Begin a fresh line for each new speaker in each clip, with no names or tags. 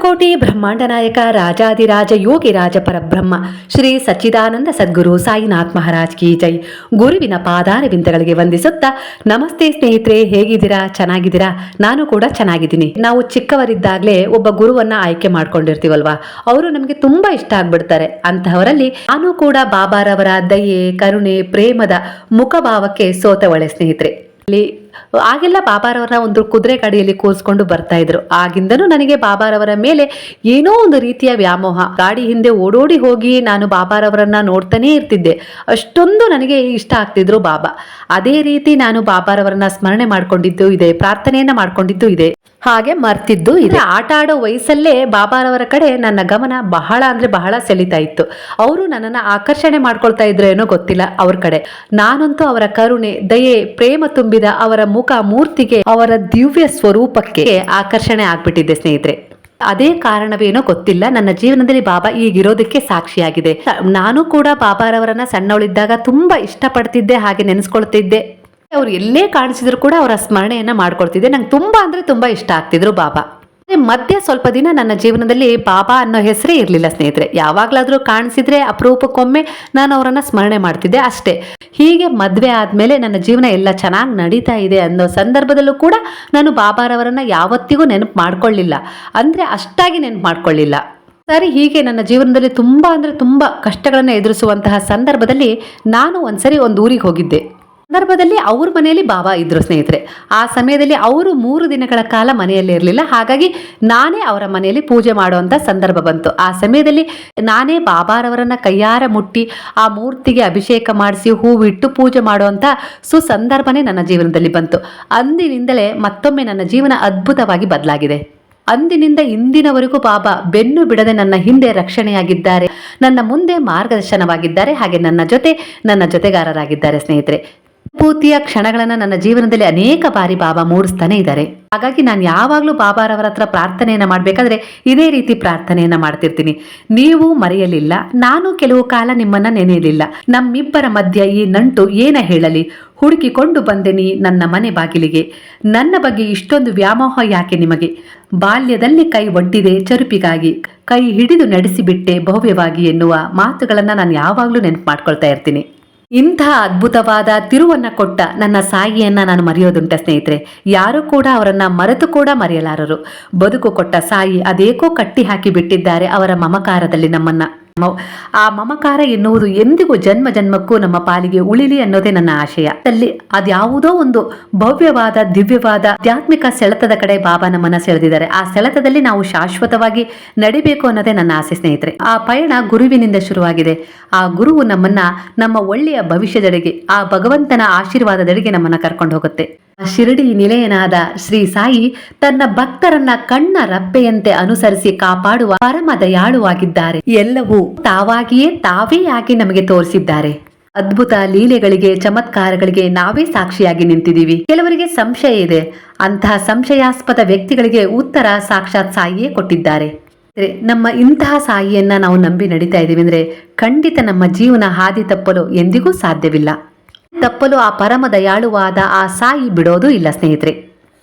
ಶತಕೋಟಿ ಬ್ರಹ್ಮಾಂಡ ನಾಯಕ ರಾಜಾದಿರಾಜ ಯೋಗಿ ರಾಜ ಪರಬ್ರಹ್ಮ, ಶ್ರೀ ಸಚ್ಚಿದಾನಂದ ಸದ್ಗುರು ಸಾಯಿನಾಥ್ ಮಹಾರಾಜ್ ಕಿ ಜೈ. ಗುರುವಿನ ಪಾದಾರವಿಂದಗಳಿಗೆ ವಂದಿಸುತ್ತಾ, ನಮಸ್ತೆ ಸ್ನೇಹಿತರೆ, ಹೇಗಿದ್ದೀರಾ? ಚೆನ್ನಾಗಿದ್ದೀರಾ? ನಾನು ಕೂಡ ಚೆನ್ನಾಗಿದ್ದೀನಿ. ನಾವು ಚಿಕ್ಕವರಿದ್ದಾಗಲೇ ಒಬ್ಬ ಗುರುವನ್ನ ಆಯ್ಕೆ ಮಾಡ್ಕೊಂಡಿರ್ತೀವಲ್ವಾ? ಅವರು ನಮಗೆ ತುಂಬಾ ಇಷ್ಟ ಆಗ್ಬಿಡ್ತಾರೆ. ಅಂತಹವರಲ್ಲಿ ನಾನು ಕೂಡ ಬಾಬಾರವರ ದಯೆ, ಕರುಣೆ, ಪ್ರೇಮದ ಮುಖಭಾವಕ್ಕೆ ಸೋತವಳೆ ಸ್ನೇಹಿತರೆ. ಆಗೆಲ್ಲ ಬಾಬಾರವರನ್ನ ಒಂದು ಕುದುರೆ ಗಾಡಿಯಲ್ಲಿ ಕೂರಿಸ್ಕೊಂಡು ಬರ್ತಾ ಇದ್ರು. ಆಗಿಂದನೂ ನನಗೆ ಬಾಬಾರವರ ಮೇಲೆ ಏನೋ ಒಂದು ರೀತಿಯ ವ್ಯಾಮೋಹ. ಗಾಡಿ ಹಿಂದೆ ಓಡೋಡಿ ಹೋಗಿ ನಾನು ಬಾಬಾರವರನ್ನ ನೋಡ್ತಾನೇ ಇರ್ತಿದ್ದೆ. ಅಷ್ಟೊಂದು ನನಗೆ ಇಷ್ಟ ಆಗ್ತಿದ್ರು ಬಾಬಾ. ಅದೇ ರೀತಿ ನಾನು ಬಾಬಾರವರನ್ನ ಸ್ಮರಣೆ ಮಾಡ್ಕೊಂಡಿದ್ದು ಇದೆ, ಪ್ರಾರ್ಥನೆಯನ್ನ ಮಾಡ್ಕೊಂಡಿದ್ದು ಇದೆ. ಹಾಗೆ ಮರ್ತಿದ್ದು ಇದೆ. ಆಟ ಆಡೋ ವಯಸ್ಸಲ್ಲೇ ಬಾಬಾರವರ ಕಡೆ ನನ್ನ ಗಮನ ಬಹಳ ಅಂದ್ರೆ ಬಹಳ ಸೆಳಿತಾ ಇತ್ತು. ಅವರು ನನ್ನನ್ನ ಆಕರ್ಷಣೆ ಮಾಡ್ಕೊಳ್ತಾ ಇದ್ರು ಏನೋ ಗೊತ್ತಿಲ್ಲ ಅವ್ರ ಕಡೆ. ನಾನಂತೂ ಅವರ ಕರುಣೆ, ದಯೆ, ಪ್ರೇಮ ತುಂಬಿದ ಅವರ ಮುಖ ಮೂರ್ತಿಗೆ ಅವರ ದಿವ್ಯ ಸ್ವರೂಪಕ್ಕೆ ಆಕರ್ಷಣೆ ಆಗ್ಬಿಟ್ಟಿದ್ದೆ ಸ್ನೇಹಿತರೆ. ಅದೇ ಕಾರಣವೇನೋ ಗೊತ್ತಿಲ್ಲ. ನನ್ನ ಜೀವನದಲ್ಲಿ ಬಾಬಾ ಈಗಿರೋದಕ್ಕೆ ಸಾಕ್ಷಿಯಾಗಿದೆ. ನಾನು ಕೂಡ ಬಾಬಾರವರನ್ನ ಸಣ್ಣವಳಿದ್ದಾಗ ತುಂಬಾ ಇಷ್ಟಪಡ್ತಿದ್ದೆ, ಹಾಗೆ ನೆನೆಸ್ಕೊಳ್ತಿದ್ದೆ. ಅವ್ರು ಎಲ್ಲೇ ಕಾಣಿಸಿದ್ರು ಕೂಡ ಅವರ ಸ್ಮರಣೆಯನ್ನ ಮಾಡ್ಕೊಳ್ತಿದ್ದೆ. ನಂಗೆ ತುಂಬಾ ಅಂದ್ರೆ ತುಂಬಾ ಇಷ್ಟ ಆಗ್ತಿದ್ರು ಬಾಬಾ. ಮಧ್ಯೆ ಸ್ವಲ್ಪ ದಿನ ನನ್ನ ಜೀವನದಲ್ಲಿ ಬಾಬಾ ಅನ್ನೋ ಹೆಸರೇ ಇರಲಿಲ್ಲ ಸ್ನೇಹಿತರೆ. ಯಾವಾಗಲಾದರೂ ಕಾಣಿಸಿದ್ರೆ ಅಪರೂಪಕ್ಕೊಮ್ಮೆ ನಾನು ಅವರನ್ನ ಸ್ಮರಣೆ ಮಾಡ್ತಿದ್ದೆ ಅಷ್ಟೇ. ಹೀಗೆ ಮದುವೆ ಆದಮೇಲೆ ನನ್ನ ಜೀವನ ಎಲ್ಲ ಚೆನ್ನಾಗಿ ನಡೀತಾ ಇದೆ ಅನ್ನೋ ಸಂದರ್ಭದಲ್ಲೂ ಕೂಡ ನಾನು ಬಾಬಾರವರನ್ನ ಯಾವತ್ತಿಗೂ ನೆನಪು ಮಾಡ್ಕೊಳ್ಳಿಲ್ಲ. ಅಂದ್ರೆ ಅಷ್ಟಾಗಿ ನೆನಪು ಮಾಡ್ಕೊಳ್ಳಿಲ್ಲ. ಸರಿ, ಹೀಗೆ ನನ್ನ ಜೀವನದಲ್ಲಿ ತುಂಬಾ ಅಂದ್ರೆ ತುಂಬಾ ಕಷ್ಟಗಳನ್ನು ಎದುರಿಸುವಂತಹ ಸಂದರ್ಭದಲ್ಲಿ ನಾನು ಒಂದ್ಸರಿ ಒಂದು ಊರಿಗೆ ಹೋಗಿದ್ದೆ. ಸಂದರ್ಭದಲ್ಲಿ ಅವ್ರ ಮನೆಯಲ್ಲಿ ಬಾಬಾ ಇದ್ರು ಸ್ನೇಹಿತರೆ. ಆ ಸಮಯದಲ್ಲಿ ಅವರು ಮೂರು ದಿನಗಳ ಕಾಲ ಮನೆಯಲ್ಲಿ ಇರಲಿಲ್ಲ. ಹಾಗಾಗಿ ನಾನೇ ಅವರ ಮನೆಯಲ್ಲಿ ಪೂಜೆ ಮಾಡುವಂಥ ಸಂದರ್ಭ ಬಂತು. ಆ ಸಮಯದಲ್ಲಿ ನಾನೇ ಬಾಬಾರವರನ್ನ ಕೈಯಾರ ಮುಟ್ಟಿ ಆ ಮೂರ್ತಿಗೆ ಅಭಿಷೇಕ ಮಾಡಿಸಿ ಹೂವಿಟ್ಟು ಪೂಜೆ ಮಾಡುವಂಥ ಸುಸಂದರ್ಭನೇ ನನ್ನ ಜೀವನದಲ್ಲಿ ಬಂತು. ಅಂದಿನಿಂದಲೇ ಮತ್ತೊಮ್ಮೆ ನನ್ನ ಜೀವನ ಅದ್ಭುತವಾಗಿ ಬದಲಾಗಿದೆ. ಅಂದಿನಿಂದ ಇಂದಿನವರೆಗೂ ಬಾಬಾ ಬೆನ್ನು ಬಿಡದೆ ನನ್ನ ಹಿಂದೆ ರಕ್ಷಣೆಯಾಗಿದ್ದಾರೆ. ನನ್ನ ಮುಂದೆ ಮಾರ್ಗದರ್ಶನವಾಗಿದ್ದಾರೆ. ಹಾಗೆ ನನ್ನ ಜೊತೆ ನನ್ನ ಜೊತೆಗಾರರಾಗಿದ್ದಾರೆ ಸ್ನೇಹಿತರೆ. ಅನುಭೂತಿಯ ಕ್ಷಣಗಳನ್ನ ನನ್ನ ಜೀವನದಲ್ಲಿ ಅನೇಕ ಬಾರಿ ಬಾಬಾ ಮೂಡಿಸ್ತಾನೆ ಇದ್ದಾರೆ. ಹಾಗಾಗಿ ನಾನು ಯಾವಾಗಲೂ ಬಾಬಾರವರ ಹತ್ರ ಪ್ರಾರ್ಥನೆಯನ್ನ ಮಾಡಬೇಕಾದ್ರೆ ಇದೇ ರೀತಿ ಪ್ರಾರ್ಥನೆಯನ್ನ ಮಾಡ್ತಿರ್ತೀನಿ. ನೀವು ಮರೆಯಲಿಲ್ಲ, ನಾನು ಕೆಲವು ಕಾಲ ನಿಮ್ಮನ್ನ ನೆನೆಯಲಿಲ್ಲ. ನಮ್ಮಿಬ್ಬರ ಮಧ್ಯ ಈ ನಂಟು ಏನ ಹೇಳಲಿ? ಹುಡುಕಿಕೊಂಡು ಬಂದೆನಿ ನನ್ನ ಮನೆ ಬಾಗಿಲಿಗೆ. ನನ್ನ ಬಗ್ಗೆ ಇಷ್ಟೊಂದು ವ್ಯಾಮೋಹ ಯಾಕೆ ನಿಮಗೆ? ಬಾಲ್ಯದಲ್ಲಿ ಕೈ ಒಡ್ಡಿದೆ ಚರುಪಿಗಾಗಿ. ಕೈ ಹಿಡಿದು ನಡೆಸಿಬಿಟ್ಟೆ ಭವ್ಯವಾಗಿ ಎನ್ನುವ ಮಾತುಗಳನ್ನ ನಾನು ಯಾವಾಗಲೂ ನೆನಪು ಮಾಡ್ಕೊಳ್ತಾ ಇರ್ತೀನಿ. ಇಂಥ ಅದ್ಭುತವಾದ ತಿರುವನ್ನ ಕೊಟ್ಟ ನನ್ನ ಸಾಯಿಯನ್ನ ನಾನು ಮರೆಯೋದುಂಟ ಸ್ನೇಹಿತರೆ. ಯಾರು ಕೂಡ ಅವರನ್ನ ಮರೆತು ಕೂಡ ಮರೆಯಲಾರರು. ಬದುಕು ಕೊಟ್ಟ ಸಾಯಿ ಅದೇಕೋ ಕಟ್ಟಿ ಹಾಕಿ ಬಿಟ್ಟಿದ್ದಾರೆ ಅವರ ಮಮಕಾರದಲ್ಲಿ ನಮ್ಮನ್ನ. ಆ ಮಮಕಾರ ಎನ್ನುವುದು ಎಂದಿಗೂ ಜನ್ಮ ಜನ್ಮಕ್ಕೂ ನಮ್ಮ ಪಾಲಿಗೆ ಉಳಿಲಿ ಅನ್ನೋದೇ ನನ್ನ ಆಶಯ. ಅಲ್ಲಿ ಅದ್ಯಾವುದೋ ಒಂದು ಭವ್ಯವಾದ, ದಿವ್ಯವಾದ, ಆಧ್ಯಾತ್ಮಿಕ ಸೆಳೆತದ ಕಡೆ ಬಾಬಾ ನಮ್ಮನ್ನ ಸೆಳೆದಿದ್ದಾರೆ ಆ ಸೆಳೆತದಲ್ಲಿ ನಾವು ಶಾಶ್ವತವಾಗಿ ನಡಿಬೇಕು ಅನ್ನೋದೇ ನನ್ನ ಆಸೆ ಸ್ನೇಹಿತರೆ. ಆ ಪಯಣ ಗುರುವಿನಿಂದ ಶುರುವಾಗಿದೆ. ಆ ಗುರುವು ನಮ್ಮನ್ನ ನಮ್ಮ ಒಳ್ಳೆಯ ಭವಿಷ್ಯದೆಡೆಗೆ, ಆ ಭಗವಂತನ ಆಶೀರ್ವಾದದೆಡೆಗೆ ನಮ್ಮನ್ನ ಕರ್ಕೊಂಡು ಹೋಗುತ್ತೆ. ಶಿರಡಿ ನಿಲಯನಾದ ಶ್ರೀ ಸಾಯಿ ತನ್ನ ಭಕ್ತರನ್ನ ಕಣ್ಣ ರಪ್ಪೆಯಂತೆ ಅನುಸರಿಸಿ ಕಾಪಾಡುವ ಪರಮ ದಯಾಳುವಾಗಿದ್ದಾರೆ. ಎಲ್ಲವೂ ತಾವಾಗಿಯೇ ತಾವೇ ಆಗಿ ನಮಗೆ ತೋರಿಸಿದ್ದಾರೆ. ಅದ್ಭುತ ಲೀಲೆಗಳಿಗೆ, ಚಮತ್ಕಾರಗಳಿಗೆ ನಾವೇ ಸಾಕ್ಷಿಯಾಗಿ ನಿಂತಿದ್ದೀವಿ. ಕೆಲವರಿಗೆ ಸಂಶಯ ಇದೆ. ಅಂತಹ ಸಂಶಯಾಸ್ಪದ ವ್ಯಕ್ತಿಗಳಿಗೆ ಉತ್ತರ ಸಾಕ್ಷಾತ್ ಸಾಯಿಯೇ ಕೊಟ್ಟಿದ್ದಾರೆ. ನಮ್ಮ ಇಂತಹ ಸಾಯಿಯನ್ನ ನಾವು ನಂಬಿ ನಡೀತಾ ಇದ್ದೀವಿ ಅಂದ್ರೆ ಖಂಡಿತ ನಮ್ಮ ಜೀವನ ಹಾದಿ ತಪ್ಪಲು ಎಂದಿಗೂ ಸಾಧ್ಯವಿಲ್ಲ. ತಪ್ಪಲು ಆ ಪರಮ ದಯಾಳುವಾದ ಆ ಸಾಯಿ ಬಿಡೋದು ಇಲ್ಲ, ಸ್ನೇಹಿತರೆ.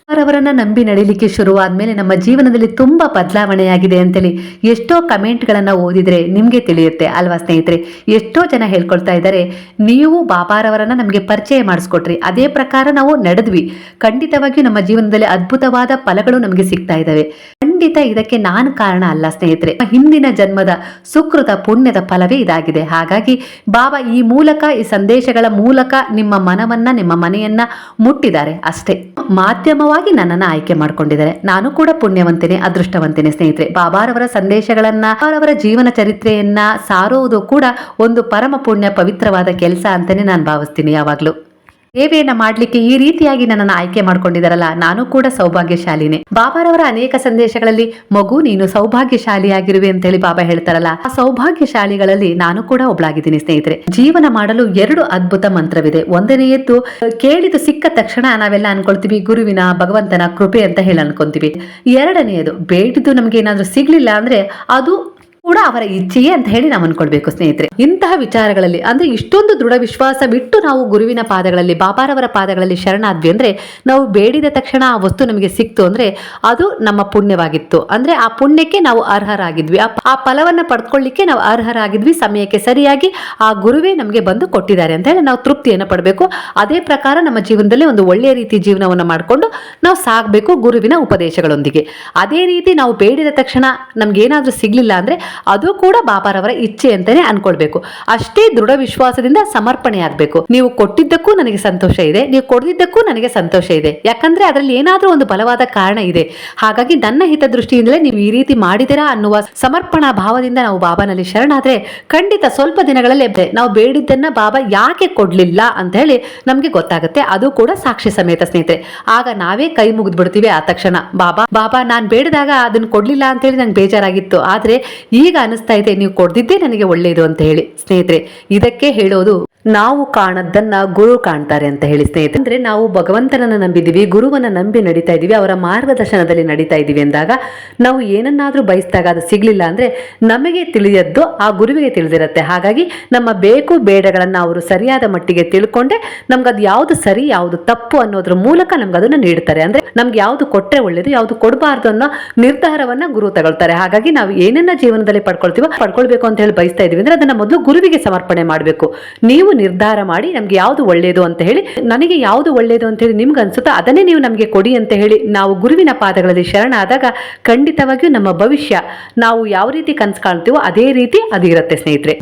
ಅವರವರನ್ನ ನಂಬಿ ನಡಿಲಿಕ್ಕೆ ಶುರುವಾದ್ಮೇಲೆ ನಮ್ಮ ಜೀವನದಲ್ಲಿ ತುಂಬಾ ಬದಲಾವಣೆಯಾಗಿದೆ ಅಂತೇಳಿ ಎಷ್ಟೋ ಕಮೆಂಟ್ಗಳನ್ನ ಓದಿದ್ರೆ ನಿಮ್ಗೆ ತಿಳಿಯುತ್ತೆ ಅಲ್ವಾ, ಸ್ನೇಹಿತರೆ? ಎಷ್ಟೋ ಜನ ಹೇಳ್ಕೊಳ್ತಾ ಇದ್ದಾರೆ, ನೀವು ಬಾಬಾರವರನ್ನ ನಮಗೆ ಪರಿಚಯ ಮಾಡಿಸ್ಕೊಟ್ರಿ. ಅದೇ ಪ್ರಕಾರ ನಾವು ನಡೆದ್ವಿ. ಖಂಡಿತವಾಗಿಯೂ ನಮ್ಮ ಜೀವನದಲ್ಲಿ ಅದ್ಭುತವಾದ ಫಲಗಳು ನಮಗೆ ಸಿಗ್ತಾ ಇದ್ದಾವೆ. ಖಂಡಿತ ಇದಕ್ಕೆ ನಾನು ಕಾರಣ ಅಲ್ಲ, ಸ್ನೇಹಿತರೆ. ಹಿಂದಿನ ಜನ್ಮದ ಸುಕೃತ ಪುಣ್ಯದ ಫಲವೇ ಇದಾಗಿದೆ. ಹಾಗಾಗಿ ಬಾಬಾ ಈ ಮೂಲಕ, ಈ ಸಂದೇಶಗಳ ಮೂಲಕ ನಿಮ್ಮ ಮನವನ್ನ, ನಿಮ್ಮ ಮನೆಯನ್ನ ಮುಟ್ಟಿದ್ದಾರೆ ಅಷ್ಟೇ. ಮಾಧ್ಯಮವಾಗಿ ನನ್ನನ್ನು ಆಯ್ಕೆ ಮಾಡಿಕೊಂಡಿದ್ದಾರೆ. ನಾನು ಕೂಡ ಪುಣ್ಯವಂತೇನೆ, ಅದೃಷ್ಟವಂತೇನೆ, ಸ್ನೇಹಿತರೆ. ಬಾಬಾರವರ ಸಂದೇಶಗಳನ್ನ ಅವರವರ ಜೀವನ ಚರಿತ್ರೆಯನ್ನ ಸಾರೋದು ಕೂಡ ಒಂದು ಪರಮ ಪುಣ್ಯ, ಪವಿತ್ರವಾದ ಕೆಲಸ ಅಂತಾನೆ ನಾನು ಭಾವಿಸ್ತೀನಿ ಯಾವಾಗ್ಲೂ. ಸೇವೆಯನ್ನ ಮಾಡ್ಲಿಕ್ಕೆ ಈ ರೀತಿಯಾಗಿ ನನ್ನನ್ನು ಆಯ್ಕೆ ಮಾಡ್ಕೊಂಡಿದ್ದಾರಲ್ಲ ನಾನು ಕೂಡ ಸೌಭಾಗ್ಯಶಾಲಿನೇ. ಬಾಬಾರವರ ಅನೇಕ ಸಂದೇಶಗಳಲ್ಲಿ, ಮಗು, ನೀನು ಸೌಭಾಗ್ಯಶಾಲಿಯಾಗಿರುವೆ ಅಂತ ಹೇಳಿ ಬಾಬಾ ಹೇಳ್ತಾರಲ್ಲ, ಆ ಸೌಭಾಗ್ಯಶಾಲಿಗಳಲ್ಲಿ ನಾನು ಕೂಡ ಒಬ್ಳಾಗಿದ್ದೀನಿ ಸ್ನೇಹಿತರೆ. ಜೀವನ ಮಾಡಲು ಎರಡು ಅದ್ಭುತ ಮಂತ್ರವಿದೆ. ಒಂದನೆಯದ್ದು, ಕೇಳಿದು ಸಿಕ್ಕ ತಕ್ಷಣ ನಾವೆಲ್ಲ ಅನ್ಕೊಳ್ತೀವಿ, ಗುರುವಿನ, ಭಗವಂತನ ಕೃಪೆ ಅಂತ ಹೇಳಿ ಅನ್ಕೊಂತೀವಿ ಎರಡನೆಯದು, ಬೇಡಿದ್ದು ನಮ್ಗೆ ಏನಾದ್ರೂ ಸಿಗ್ಲಿಲ್ಲ ಅಂದ್ರೆ, ಅದು ಕೂಡ ಅವರ ಇಚ್ಛೆಯೇ ಅಂತ ಹೇಳಿ ನಾವು ಅನ್ಕೊಳ್ಬೇಕು ಸ್ನೇಹಿತರೆ. ಇಂತಹ ವಿಚಾರಗಳಲ್ಲಿ ಅಂದ್ರೆ ಇಷ್ಟೊಂದು ದೃಢ ವಿಶ್ವಾಸ ಬಿಟ್ಟು ನಾವು ಗುರುವಿನ ಪಾದಗಳಲ್ಲಿ, ಬಾಬಾರವರ ಪಾದಗಳಲ್ಲಿ ಶರಣಾದ್ವಿ ಅಂದ್ರೆ ನಾವು ಬೇಡಿದ ತಕ್ಷಣ ಆ ವಸ್ತು ನಮಗೆ ಸಿಕ್ತು ಅಂದ್ರೆ ಅದು ನಮ್ಮ ಪುಣ್ಯವಾಗಿತ್ತು. ಅಂದ್ರೆ ಆ ಪುಣ್ಯಕ್ಕೆ ನಾವು ಅರ್ಹರಾಗಿದ್ವಿ. ಆ- ಫಲವನ್ನ ಪಡ್ಕೊಳ್ಳಿಕ್ಕೆ ನಾವು ಅರ್ಹರಾಗಿದ್ವಿ. ಸಮಯಕ್ಕೆ ಸರಿಯಾಗಿ ಆ ಗುರುವೇ ನಮಗೆ ಬಂದು ಕೊಟ್ಟಿದ್ದಾರೆ ಅಂತ ಹೇಳಿ ನಾವು ತೃಪ್ತಿಯನ್ನು ಪಡಬೇಕು. ಅದೇ ಪ್ರಕಾರ ನಮ್ಮ ಜೀವನದಲ್ಲಿ ಒಂದು ಒಳ್ಳೆಯ ರೀತಿ ಜೀವನವನ್ನು ಮಾಡಿಕೊಂಡು ನಾವು ಸಾಗಬೇಕು ಗುರುವಿನ ಉಪದೇಶಗಳೊಂದಿಗೆ. ಅದೇ ರೀತಿ ನಾವು ಬೇಡಿದ ತಕ್ಷಣ ನಮ್ಗೆ ಏನಾದರೂ ಸಿಗ್ಲಿಲ್ಲ ಅಂದ್ರೆ ಅದು ಕೂಡ ಬಾಬಾರವರ ಇಚ್ಛೆ ಅಂತಾನೆ ಅನ್ಕೊಳ್ಬೇಕು. ಅಷ್ಟೇ ದೃಢ ವಿಶ್ವಾಸದಿಂದ ಸಮರ್ಪಣೆ ಆಗ್ಬೇಕು. ನೀವು ಕೊಟ್ಟಿದ್ದಕ್ಕೂ ನನಗೆ ಸಂತೋಷ ಇದೆ, ನೀವು ಕೊಡದಿದ್ದಕ್ಕೂ ನನಗೆ ಸಂತೋಷ ಇದೆ. ಯಾಕಂದ್ರೆ ಅದರಲ್ಲಿ ಏನಾದ್ರೂ ಒಂದು ಬಲವಾದ ಕಾರಣ ಇದೆ. ಹಾಗಾಗಿ ನನ್ನ ಹಿತದೃಷ್ಟಿಯಿಂದಲೇ ನೀವು ಈ ರೀತಿ ಮಾಡಿದಿರಾ ಅನ್ನುವ ಸಮರ್ಪಣಾ ಭಾವದಿಂದ ನಾವು ಬಾಬಾನಲ್ಲಿ ಶರಣಾದ್ರೆ ಖಂಡಿತ ಸ್ವಲ್ಪ ದಿನಗಳಲ್ಲೇ ನಾವು ಬೇಡಿದ್ದನ್ನ ಬಾಬಾ ಯಾಕೆ ಕೊಡ್ಲಿಲ್ಲ ಅಂತ ಹೇಳಿ ನಮಗೆ ಗೊತ್ತಾಗುತ್ತೆ. ಅದು ಕೂಡ ಸಾಕ್ಷಿ ಸಮೇತ ಸ್ನೇಹಿತರೆ. ಆಗ ನಾವೇ ಕೈ ಮುಗಿದ್ಬಿಡ್ತೀವಿ ಆ ತಕ್ಷಣ ಬಾಬಾ ಬಾಬಾ ನಾನು ಬೇಡಿದಾಗ ಅದನ್ನ ಕೊಡ್ಲಿಲ್ಲ ಅಂತ ಹೇಳಿ ನಂಗೆ ಬೇಜಾರಾಗಿತ್ತು. ಆದ್ರೆ ಈಗ ಅನಿಸ್ತಾ ಇದೆ? ನೀವು ಕೊಡ್ದಿದ್ದೇ ನನಗೆ ಒಳ್ಳೆಯದು ಅಂತ ಹೇಳಿ. ಸ್ನೇಹಿತರೆ, ಇದಕ್ಕೆ ಹೇಳೋದು ನಾವು ಕಾಣದ್ದನ್ನ ಗುರು ಕಾಣ್ತಾರೆ ಅಂತ ಹೇಳಿ ಸ್ನೇಹಿತರೆ. ಅಂದ್ರೆ ನಾವು ಭಗವಂತನನ್ನ ನಂಬಿದೀವಿ ಗುರುವನ್ನ ನಂಬಿ ನಡೀತಾ ಇದೀವಿ ಅವರ ಮಾರ್ಗದರ್ಶನದಲ್ಲಿ ನಡೀತಾ ಇದೀವಿ ಅಂದಾಗ ನಾವು ಏನನ್ನಾದ್ರೂ ಬಯಸಿದಾಗ ಅದು ಸಿಗ್ಲಿಲ್ಲ ಅಂದ್ರೆ ನಮಗೆ ತಿಳಿಯದ್ದು ಆ ಗುರುವಿಗೆ ತಿಳಿದಿರುತ್ತೆ. ಹಾಗಾಗಿ ನಮ್ಮ ಬೇಕು ಬೇಡಗಳನ್ನ ಅವರು ಸರಿಯಾದ ಮಟ್ಟಿಗೆ ತಿಳ್ಕೊಂಡೆ ನಮ್ಗೆ ಅದು ಯಾವ್ದು ಸರಿ, ಯಾವ್ದು ತಪ್ಪು ಅನ್ನೋದ್ರ ಮೂಲಕ ನಮ್ಗೆ ಅದನ್ನ ನೀಡ್ತಾರೆ. ಅಂದ್ರೆ ನಮ್ಗೆ ಯಾವ್ದು ಕೊಟ್ಟರೆ ಒಳ್ಳೇದು, ಯಾವ್ದು ಕೊಡಬಾರ್ದು ಅನ್ನೋ ನಿರ್ಧಾರವನ್ನ ಗುರು ತಗೊಳ್ತಾರೆ. ಹಾಗಾಗಿ ನಾವು ಏನನ್ನ ಜೀವನದಲ್ಲಿ ಪಡ್ಕೊಳ್ತೀವೋ ಪಡ್ಕೊಳ್ಬೇಕು ಅಂತ ಹೇಳಿ ಬಯಸ್ತಾ ಇದೀವಿ. ಅಂದ್ರೆ ಅದನ್ನ ಮೊದಲು ಗುರುವಿಗೆ ಸಮರ್ಪಣೆ ಮಾಡಬೇಕು. ನೀವು ನಿರ್ಧಾರ ಮಾಡಿ ನಮ್ಗೆ ಯಾವುದು ಒಳ್ಳೆಯದು ಅಂತ ಹೇಳಿ, ನನಗೆ ಯಾವುದು ಒಳ್ಳೆಯದು ಅಂತ ಹೇಳಿ ನಿಮ್ಗೆ ಅನ್ಸುತ್ತೋ ಅದನ್ನೇ ನೀವು ನಮಗೆ ಕೊಡಿ ಅಂತ ಹೇಳಿ ನಾವು ಗುರುವಿನ ಪಾದಗಳಲ್ಲಿ ಶರಣಾದಾಗ ಖಂಡಿತವಾಗಿಯೂ ನಮ್ಮ ಭವಿಷ್ಯ ನಾವು ಯಾವ ರೀತಿ ಕನ್ಸು ಕಾಣ್ತೀವೋ ಅದೇ ರೀತಿ ಅದು ಇರುತ್ತೆ ಸ್ನೇಹಿತರೆ.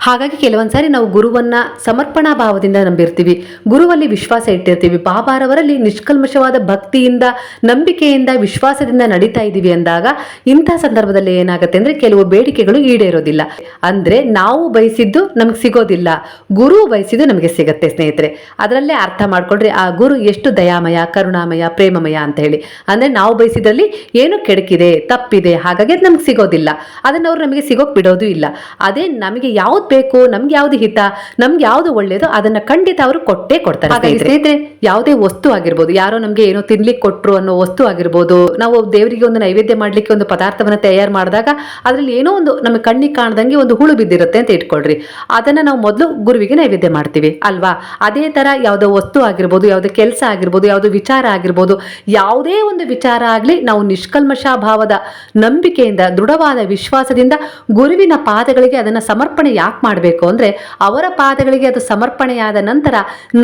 ಹಾಗಾಗಿ ಕೆಲವೊಂದ್ಸಾರಿ ನಾವು ಗುರುವನ್ನ ಸಮರ್ಪಣಾ ಭಾವದಿಂದ ನಂಬಿರ್ತೀವಿ. ಗುರುವಲ್ಲಿ ವಿಶ್ವಾಸ ಇಟ್ಟಿರ್ತೀವಿ. ಬಾಬಾರವರಲ್ಲಿ ನಿಷ್ಕಲ್ಮಶವಾದ ಭಕ್ತಿಯಿಂದ, ನಂಬಿಕೆಯಿಂದ, ವಿಶ್ವಾಸದಿಂದ ನಡೀತಾ ಇದ್ದೀವಿ ಅಂದಾಗ ಇಂಥ ಸಂದರ್ಭದಲ್ಲಿ ಏನಾಗುತ್ತೆ ಅಂದ್ರೆ ಕೆಲವು ಬೇಡಿಕೆಗಳು ಈಡೇರೋದಿಲ್ಲ. ಅಂದ್ರೆ ನಾವು ಬಯಸಿದ್ದು ನಮ್ಗೆ ಸಿಗೋದಿಲ್ಲ. ಗುರು ಬಯಸಿದ್ದು ನಮಗೆ ಸಿಗತ್ತೆ ಸ್ನೇಹಿತರೆ. ಅದರಲ್ಲೇ ಅರ್ಥ ಮಾಡ್ಕೊಂಡ್ರೆ ಆ ಗುರು ಎಷ್ಟು ದಯಾಮಯ ಕರುಣಾಮಯ ಪ್ರೇಮಮಯ ಅಂತ ಹೇಳಿ. ಅಂದ್ರೆ ನಾವು ಬಯಸಿದಲ್ಲಿ ಏನು ಕೆಡಕಿದೆ ತಪ್ಪಿದೆ ಹಾಗಾಗಿ ಅದು ನಮ್ಗೆ ಸಿಗೋದಿಲ್ಲ. ಅದನ್ನ ಅವ್ರು ನಮಗೆ ಸಿಗೋಕ್ ಬಿಡೋದು ಇಲ್ಲ. ಅದೇ ನಮಗೆ ಯಾವ್ದು ಬೇಕು ನಮ್ಗೆ ಯಾವ್ದು ಹಿತ ನಮ್ಗೆ ಯಾವ್ದು ಒಳ್ಳೇದು ಅದನ್ನ ಖಂಡಿತ ಅವರು ಕೊಟ್ಟೇ ಕೊಡ್ತಾರೆ ಸ್ನೇಹಿತರೆ. ಯಾವುದೇ ವಸ್ತು ಆಗಿರ್ಬೋದು ಯಾರೋ ನಮ್ಗೆ ಏನೋ ತಿನ್ಲಿಕ್ಕೆ ಕೊಟ್ಟರು ಅನ್ನೋ ವಸ್ತು ಆಗಿರ್ಬೋದು ನಾವು ದೇವರಿಗೆ ಒಂದು ನೈವೇದ್ಯ ಮಾಡ್ಲಿಕ್ಕೆ ಒಂದು ಪದಾರ್ಥವನ್ನ ತಯಾರು ಮಾಡಿದಾಗ ಅದ್ರಲ್ಲಿ ಏನೋ ಒಂದು ನಮಗೆ ಕಣ್ಣಿಗೆ ಕಾಣ್ದಂಗೆ ಒಂದು ಹುಳು ಬಿದ್ದಿರುತ್ತೆ ಅಂತ ಇಟ್ಕೊಳ್ರಿ. ಅದನ್ನ ನಾವು ಮೊದಲು ಗುರುವಿಗೆ ನೈವೇದ್ಯ ಮಾಡ್ತೀವಿ, ಅಲ್ವಾ? ಅದೇ ತರ ಯಾವುದೋ ವಸ್ತು ಆಗಿರ್ಬೋದು, ಯಾವುದೋ ಕೆಲಸ ಆಗಿರ್ಬೋದು, ಯಾವುದೋ ವಿಚಾರ ಆಗಿರ್ಬೋದು, ಯಾವುದೇ ಒಂದು ವಿಚಾರ ಆಗಲಿ ನಾವು ನಿಷ್ಕಲ್ಮಶ ಭಾವದ ನಂಬಿಕೆಯಿಂದ, ದೃಢವಾದ ವಿಶ್ವಾಸದಿಂದ ಗುರುವಿನ ಪಾದಗಳಿಗೆ ಅದನ್ನ ಸಮರ್ಪಣೆ ಯಾಕೆ ಮಾಡಬೇಕು ಅಂದ್ರೆ, ಅವರ ಪಾದಗಳಿಗೆ ಅದು ಸಮರ್ಪಣೆಯಾದ ನಂತರ